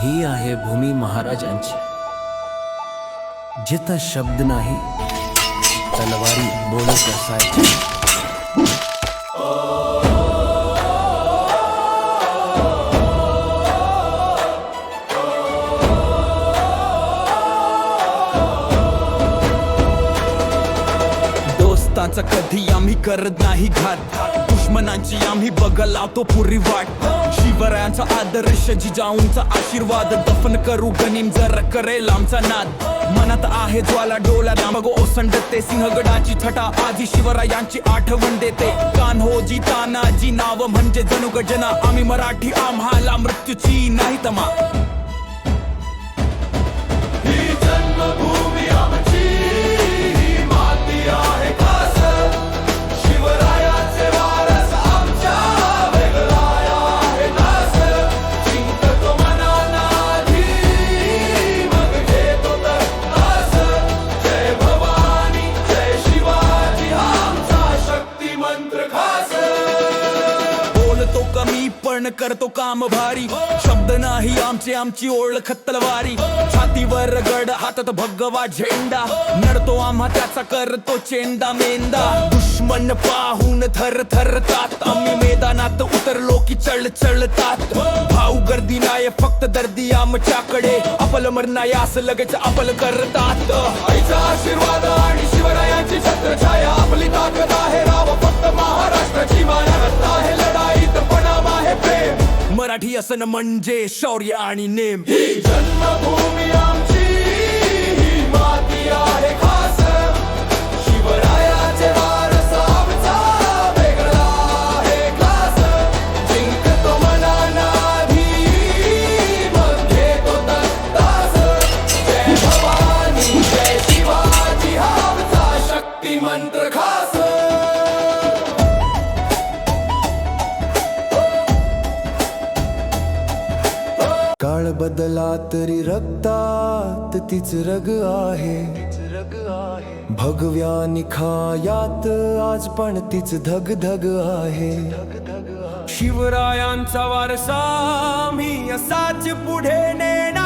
ही आहे भूमी महाराजांची. जिथं शब्द नाही तलवारी बोलत असायची. दोस्तांचा कधी आम्ही करत नाही घात. दुश्मनांची आम्ही बघ लावतो पुरी वाट. शिवरायांचा आदर्श जिजाऊंचा आशीर्वाद. दफन करू गनिम जर करेल आमचा नाद. मनात आहे ज्वाला डोला बघ ओसंडते. सिंहगडाची छटा आधी शिवरायांची आठवण देते. कान्होजी जी तानाजी नाव म्हणजे जणू गजना आम्ही मराठी आम्हाला मृत्यूची नाही तमा. कमी पण करतो काम भारी? शब्द नाही आमचे आमची ओळख तलवारी. छातीवर गड हातात भगवा झेंडा. नडतो आम्हा त्याचा करतो चेंडा मेंदा. दुश्मन पाहून थर थरतात. आम्ही मैदानात उतरलो की चळ चळतात भाऊ गर्दी नाही फक्त दर्दी आमच्याकडे. आपल मरणा असं लगेच आपल करतात. आईचा आशीर्वाद आणि शिवरायांची मराठी असण म्हणजे शौर्य आणि नेम. ही जन्मभूमी आमची ही माती आहे खास. शिवरायाचे वारस आमचा वेगळा आहे क्लास. जिंकतो मग घेतो तास जय भवानी जय शिवाजी हा आमचा शक्ती मंत्र खास. काळ बदला तरी रक्तात तीच रग आहे. भगव्या निखायात आज पण तीच धग धग आहे. शिवरायांचा वारसा मी असाच पुढे नेणार.